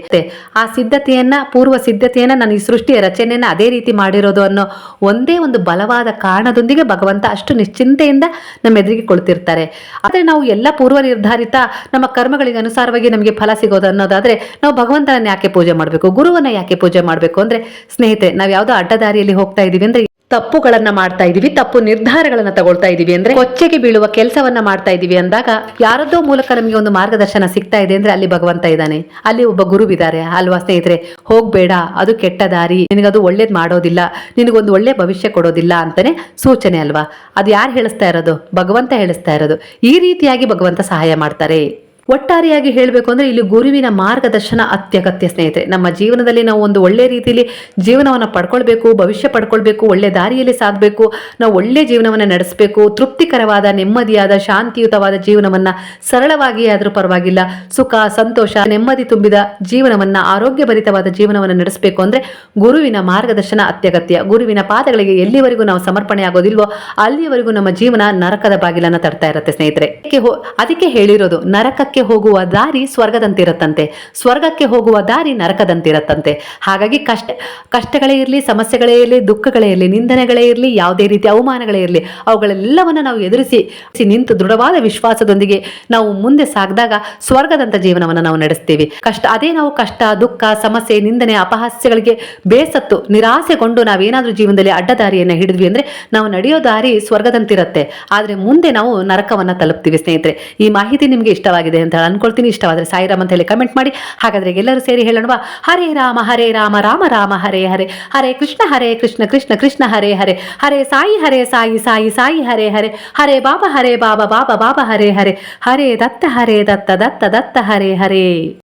ಆ ಸಿದ್ಧತೆಯನ್ನ, ಪೂರ್ವ ಸಿದ್ಧತೆಯನ್ನ ನಾನು ಈ ಸೃಷ್ಟಿಯ ರಚನೆಯನ್ನ ಅದೇ ರೀತಿ ಮಾಡಿರೋದು ಅನ್ನೋ ಒಂದೇ ಒಂದು ಬಲವಾದ ಕಾರಣದೊಂದಿಗೆ ಭಗವಂತ ಅಷ್ಟು ನಿಶ್ಚಿಂತೆಯಿಂದ ನಮ್ಮ ಎದುರಿಗೆ ಕೊಳ್ತಿರ್ತಾರೆ. ಆದ್ರೆ ನಾವು ಎಲ್ಲ ಪೂರ್ವ ನಿರ್ಧಾರಿತ ನಮ್ಮ ಕರ್ಮಗಳಿಗೆ ಅನುಸಾರವಾಗಿ ನಮಗೆ ಫಲ ಸಿಗೋದು ಅನ್ನೋದಾದ್ರೆ ನಾವು ಭಗವಂತನನ್ನ ಯಾಕೆ ಪೂಜೆ ಮಾಡಬೇಕು? ಗುರುವನ್ನ ಯಾಕೆ ಪೂಜೆ ಮಾಡಬೇಕು? ಅಂದ್ರೆ ಸ್ನೇಹಿತರೆ, ನಾವು ಯಾವ್ದೋ ಅಡ್ಡದಾರಿಯಲ್ಲಿ ಹೋಗ್ತಾ ಇದೀವಿ ಅಂದ್ರೆ ತಪ್ಪುಗಳನ್ನ ಮಾಡ್ತಾ ಇದೀವಿ, ತಪ್ಪು ನಿರ್ಧಾರಗಳನ್ನ ತಗೊಳ್ತಾ ಇದೀವಿ ಅಂದ್ರೆ ಕೊಚ್ಚೆಗೆ ಬೀಳುವ ಕೆಲಸವನ್ನ ಮಾಡ್ತಾ ಇದೀವಿ ಅಂದಾಗ ಯಾರದ್ದೋ ಮೂಲಕ ನಮಗೆ ಒಂದು ಮಾರ್ಗದರ್ಶನ ಸಿಗ್ತಾ ಇದೆ ಅಂದ್ರೆ ಅಲ್ಲಿ ಭಗವಂತ ಇದ್ದಾನೆ. ಅಲ್ಲಿ ಒಬ್ಬ ಗುರುವಿದ್ದಾರೆ ಅಲ್ವಾ ಸ್ನೇಹಿತರೆ? ಹೋಗ್ಬೇಡ, ಅದು ಕೆಟ್ಟ ದಾರಿ. ನಿನಗದು ಒಳ್ಳೇದ್ ಮಾಡೋದಿಲ್ಲ. ನಿನಗೊಂದು ಒಳ್ಳೆ ಭವಿಷ್ಯ ಕೊಡೋದಿಲ್ಲ ಅಂತಾನೆ ಸೂಚನೆ ಅಲ್ವಾ? ಅದು ಯಾರು ಹೇಳಿಸ್ತಾ ಇರೋದು? ಭಗವಂತ ಹೇಳಿಸ್ತಾ ಇರೋದು. ಈ ರೀತಿಯಾಗಿ ಭಗವಂತ ಸಹಾಯ ಮಾಡ್ತಾರೆ. ಒಟ್ಟಾರೆಯಾಗಿ ಹೇಳಬೇಕು ಅಂದ್ರೆ ಇಲ್ಲಿ ಗುರುವಿನ ಮಾರ್ಗದರ್ಶನ ಅತ್ಯಗತ್ಯ ಸ್ನೇಹಿತರೆ. ನಮ್ಮ ಜೀವನದಲ್ಲಿ ನಾವು ಒಂದು ಒಳ್ಳೆ ರೀತಿಯಲ್ಲಿ ಜೀವನವನ್ನು ಪಡ್ಕೊಳ್ಬೇಕು, ಭವಿಷ್ಯ ಪಡ್ಕೊಳ್ಬೇಕು, ಒಳ್ಳೆ ದಾರಿಯಲ್ಲಿ ಸಾಧಬೇಕು ನಾವು ಒಳ್ಳೆ ಜೀವನವನ್ನು ನಡೆಸಬೇಕು, ತೃಪ್ತಿಕರವಾದ, ನೆಮ್ಮದಿಯಾದ, ಶಾಂತಿಯುತವಾದ ಜೀವನವನ್ನ ಸರಳವಾಗಿ ಆದರೂ ಪರವಾಗಿಲ್ಲ. ಸುಖ, ಸಂತೋಷ, ನೆಮ್ಮದಿ ತುಂಬಿದ ಜೀವನವನ್ನ, ಆರೋಗ್ಯಭರಿತವಾದ ಜೀವನವನ್ನು ನಡೆಸಬೇಕು ಅಂದ್ರೆ ಗುರುವಿನ ಮಾರ್ಗದರ್ಶನ ಅತ್ಯಗತ್ಯ. ಗುರುವಿನ ಪಾದಗಳಿಗೆ ಎಲ್ಲಿವರೆಗೂ ನಾವು ಸಮರ್ಪಣೆ ಆಗೋದಿಲ್ವೋ ಅಲ್ಲಿಯವರೆಗೂ ನಮ್ಮ ಜೀವನ ನರಕದ ಬಾಗಿಲನ್ನು ತರ್ತಾ ಇರುತ್ತೆ ಸ್ನೇಹಿತರೆ. ಅದಕ್ಕೆ ಹೇಳಿರೋದು ನರಕ ನರಕಕ್ಕೆ ಹೋಗುವ ದಾರಿ ಸ್ವರ್ಗದಂತಿರತ್ತಂತೆ. ಸ್ವರ್ಗಕ್ಕೆ ಹೋಗುವ ದಾರಿ ನರಕದಂತಿರತ್ತಂತೆ. ಹಾಗಾಗಿ ಕಷ್ಟ, ಕಷ್ಟಗಳೇ ಇರಲಿ, ಸಮಸ್ಯೆಗಳೇ ಇರಲಿ, ದುಃಖಗಳೇ ಇರಲಿ, ನಿಂದನೆಗಳೇ ಇರಲಿ, ಯಾವುದೇ ರೀತಿ ಅವಮಾನಗಳೇ ಇರಲಿ, ಅವುಗಳೆಲ್ಲವನ್ನು ನಾವು ಎದುರಿಸಿ ನಿಂತು ದೃಢವಾದ ವಿಶ್ವಾಸದೊಂದಿಗೆ ನಾವು ಮುಂದೆ ಸಾಗಿದಾಗ ಸ್ವರ್ಗದಂತ ಜೀವನವನ್ನು ನಾವು ನಡೆಸ್ತೀವಿ. ಕಷ್ಟ, ಅದೇ ನಾವು ಕಷ್ಟ, ದುಃಖ, ಸಮಸ್ಯೆ, ನಿಂದನೆ, ಅಪಹಾಸ್ಯಗಳಿಗೆ ಬೇಸತ್ತು, ನಿರಾಸೆಗೊಂಡು ನಾವೇನಾದರೂ ಜೀವನದಲ್ಲಿ ಅಡ್ಡದಾರಿಯನ್ನು ಹಿಡಿದ್ವಿ ಅಂದ್ರೆ ನಾವು ನಡೆಯೋ ದಾರಿ ಸ್ವರ್ಗದಂತಿರುತ್ತೆ. ಆದರೆ ಮುಂದೆ ನಾವು ನರಕವನ್ನ ತಲುಪ್ತೀವಿ ಸ್ನೇಹಿತರೆ. ಈ ಮಾಹಿತಿ ನಿಮಗೆ ಇಷ್ಟವಾಗಿದೆ. ಅಂತ ಅನ್ಕೊಳ್ತೀನಿ. ಇಷ್ಟವಾದರೆ ಸಾಯಿರಾಮ್ ಅಂತ ಹೇಳಿ ಕಮೆಂಟ್ ಮಾಡಿ. ಹಾಗಾದ್ರೆ ಎಲ್ಲರೂ ಸೇರಿ ಹೇಳೋಣವಾ? ಹರೇ ರಾಮ ಹರೇ ರಾಮ ರಾಮ ರಾಮ, ಹರೇ ಹರೇ. ಹರೇ ಕೃಷ್ಣ ಹರೇ ಕೃಷ್ಣ ಕೃಷ್ಣ ಕೃಷ್ಣ, ಹರೇ ಹರೇ. ಹರೇ ಸಾಯಿ ಹರೇ ಸಾಯಿ ಸಾಯಿ ಸಾಯಿ, ಹರೇ ಹರೇ. ಹರೇ ಬಾಬಾ ಹರೇ ಬಾಬಾ ಬಾಬಾ ಬಾಬಾ, ಹರೇ ಹರೇ. ಹರೇ ದತ್ತ ಹರೇ ದತ್ತ ದತ್ತ ದತ್ತ, ಹರೇ ಹರೇ.